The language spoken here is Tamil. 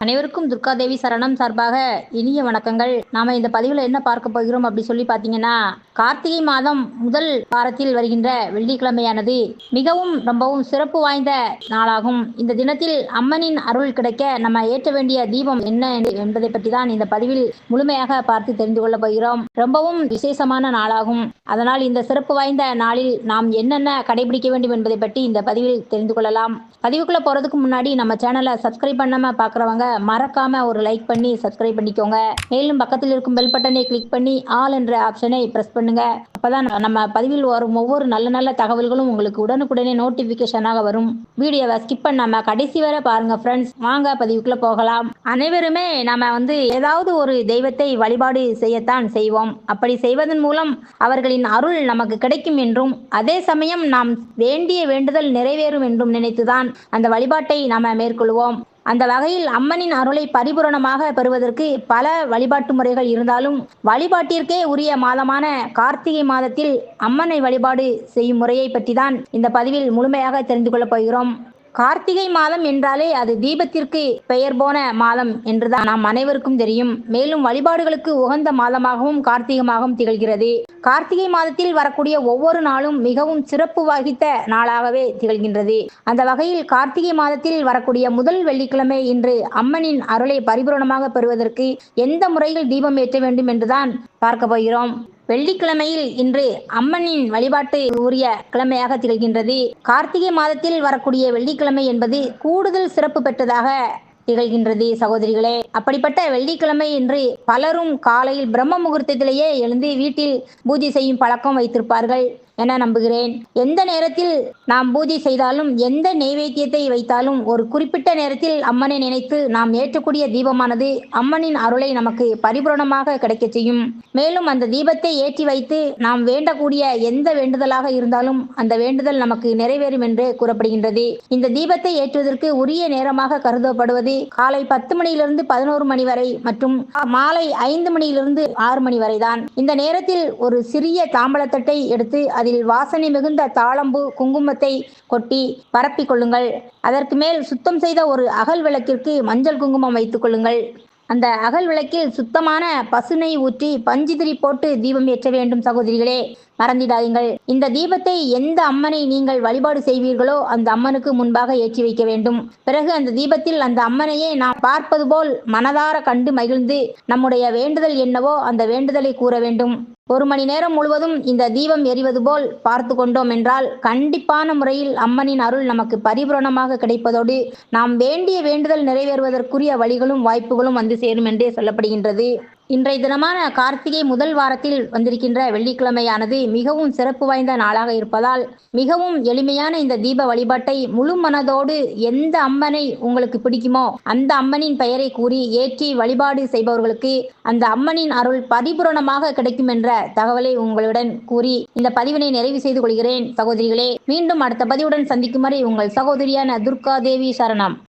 அனைவருக்கும் துர்காதேவி சரணம் சார்பாக இனிய வணக்கங்கள். நாம இந்த பதிவில் என்ன பார்க்க போகிறோம் அப்படி சொல்லி பார்த்தீங்கன்னா கார்த்திகை மாதம் முதல் வாரத்தில் வருகின்ற வெள்ளிக்கிழமையானது மிகவும் ரொம்பவும் சிறப்பு வாய்ந்த நாளாகும். இந்த தினத்தில் அம்மனின் அருள் கிடைக்க நம்ம ஏற்ற வேண்டிய தீபம் என்ன என்பதை பற்றி தான் இந்த பதிவில் முழுமையாக பார்த்து தெரிந்து கொள்ள போகிறோம். ரொம்பவும் விசேஷமான நாளாகும். அதனால் இந்த சிறப்பு வாய்ந்த நாளில் நாம் என்னென்ன கடைபிடிக்க வேண்டும் என்பதை பற்றி இந்த பதிவில் தெரிந்து கொள்ளலாம். பதிவுக்குள்ள போறதுக்கு முன்னாடி நம்ம சேனலை சப்ஸ்கிரைப் பண்ணாம பார்க்குறவங்க மறக்காம ஒரு லைக் பண்ணி சப்ஸ்கிரைப் பண்ணிக்கோங்க. மேலும் பக்கத்தில் இருக்கும் பெல் பட்டனை கிளிக் பண்ணி ஆல் என்ற ஆப்ஷனை பிரஸ் பண்ணுங்க. அப்பதான் நம்ம பதிவில் வரும் ஒவ்வொரு நல்ல நல்ல தகவல்களும் உங்களுக்கு உடனுக்குடனே நோட்டிபிகேஷனாக வரும். வீடியோவை ஸ்கிப் பண்ணாம கடைசி வரை பாருங்க ஃப்ரெண்ட்ஸ் வாங்க பதிவுக்குள்ள போகலாம். அனைவருமே நம்ம வந்து ஏதாவது ஒரு தெய்வத்தை வழிபாடு செய்யத்தான் செய்வோம். அப்படி செய்வதன் மூலம் அவர்களின் அருள் நமக்கு கிடைக்கும் என்றும் அதே சமயம் நாம் வேண்டிய வேண்டுதல் நிறைவேறும் என்றும் நினைத்துதான் அந்த வழிபாட்டை நாம மேற்கொள்வோம். அந்த வகையில் அம்மனின் அருளை பரிபூரணமாக பெறுவதற்கு பல வழிபாட்டு முறைகள் இருந்தாலும் வழிபாட்டிற்கே உரிய மாதமான கார்த்திகை மாதத்தில் அம்மனை வழிபாடு செய்யும் முறையை பற்றி தான் இந்த பதிவில் முழுமையாக தெரிந்து கொள்ளப் போகிறோம். கார்த்திகை மாதம் என்றாலே அது தீபத்திற்கு பெயர் போன மாதம் என்றுதான் நாம் அனைவருக்கும் தெரியும். மேலும் வழிபாடுகளுக்கு உகந்த மாதமாகவும் கார்த்திகமாகவும் திகழ்கிறது. கார்த்திகை மாதத்தில் வரக்கூடிய ஒவ்வொரு நாளும் மிகவும் சிறப்பு வகித்த நாளாகவே திகழ்கின்றது. அந்த வகையில் கார்த்திகை மாதத்தில் வரக்கூடிய முதல் வெள்ளிக்கிழமை இன்று அம்மனின் அருளை பரிபூரணமாக பெறுவதற்கு எந்த முறையில் தீபம் ஏற்ற வேண்டும் என்றுதான் பார்க்க போகிறோம். வெள்ளிக்கிழமையில் இன்று அம்மனின் வழிபாட்டு உரிய கிழமையாக திகழ்கின்றது. கார்த்திகை மாதத்தில் வரக்கூடிய வெள்ளிக்கிழமை என்பது கூடுதல் சிறப்பு பெற்றதாக திகழ்கின்றது சகோதரிகளே. அப்படிப்பட்ட வெள்ளிக்கிழமை இன்று பலரும் காலையில் பிரம்ம முகூர்த்தத்திலேயே எழுந்து வீட்டில் பூஜை செய்யும் பழக்கம் வைத்திருப்பார்கள். என நம்புகிறேன். எந்த நேரத்தில் நாம் பூஜை செய்தாலும் எந்த நெய்வேத்தியத்தை வைத்தாலும் ஒரு குறிப்பிட்ட நேரத்தில் அம்மனை நினைத்து நாம் ஏற்றக்கூடிய தீபமானது அம்மனின் அருளை நமக்கு பரிபூரணமாக கிடைக்கச் செய்யும். மேலும் அந்த தீபத்தை ஏற்றி வைத்து நாம் வேண்டக்கூடிய எந்த வேண்டுதலாக இருந்தாலும் அந்த வேண்டுதல் நமக்கு நிறைவேறும் என்று கூறப்படுகின்றது. இந்த தீபத்தை ஏற்றுவதற்கு உரிய நேரமாக கருதப்படுவது காலை பத்து மணியிலிருந்து பதினோரு மணி வரை மற்றும் மாலை ஐந்து மணியிலிருந்து ஆறு மணி வரை தான் இந்த நேரத்தில் ஒரு சிறிய தாம்பளத்தட்டை எடுத்து அதில் வாசனை மிகுந்த தாளம்பு குங்குமத்தை கொட்டி பரப்பிக் கொள்ளுங்கள். அதற்கு மேல் சுத்தம் செய்த ஒரு அகல் விளக்கிற்கு மஞ்சள் குங்குமம் வைத்துக் கொள்ளுங்கள். அந்த அகல் விளக்கில் சுத்தமான பசுனை ஊற்றி பஞ்சுதிரி போட்டு தீபம் ஏற்ற வேண்டும் சகோதரிகளே. மறந்திடாதீங்கள். இந்த தீபத்தை எந்த அம்மனை நீங்கள் வழிபாடு செய்வீர்களோ அந்த அம்மனுக்கு முன்பாக ஏற்றி வைக்க வேண்டும். பிறகு அந்த தீபத்தில் அந்த அம்மனையே நாம் பார்ப்பது போல் மனதார கண்டு மகிழ்ந்து நம்முடைய வேண்டுதல் என்னவோ அந்த வேண்டுதலை கூற வேண்டும். ஒரு மணி நேரம் முழுவதும் இந்த தீபம் எரிவது போல் பார்த்து கொண்டோம் என்றால் கண்டிப்பான முறையில் அம்மனின் அருள் நமக்கு பரிபூரணமாக கிடைப்பதோடு நாம் வேண்டிய வேண்டுதல் நிறைவேறுவதற்குரிய வழிகளும் வாய்ப்புகளும் வந்து சேரும் என்றே சொல்லப்படுகின்றது. இன்றைய தினமான கார்த்திகை முதல் வாரத்தில் வந்திருக்கின்ற வெள்ளிக்கிழமையானது மிகவும் சிறப்பு வாய்ந்த நாளாக இருப்பதால் மிகவும் எளிமையான இந்த தீப வழிபாட்டை முழு மனதோடு எந்த அம்மனை உங்களுக்கு பிடிக்குமோ அந்த அம்மனின் பெயரை கூறி ஏற்றி வழிபாடு செய்பவர்களுக்கு அந்த அம்மனின் அருள் பரிபூரணமாக கிடைக்கும் என்ற தகவலை உங்களுடன் கூறி இந்த பதிவினை நிறைவு செய்து கொள்கிறேன். சகோதரிகளே மீண்டும் அடுத்த பதிவுடன் சந்திக்கும் வரை உங்கள் சகோதரியான துர்கா தேவி சரணம்.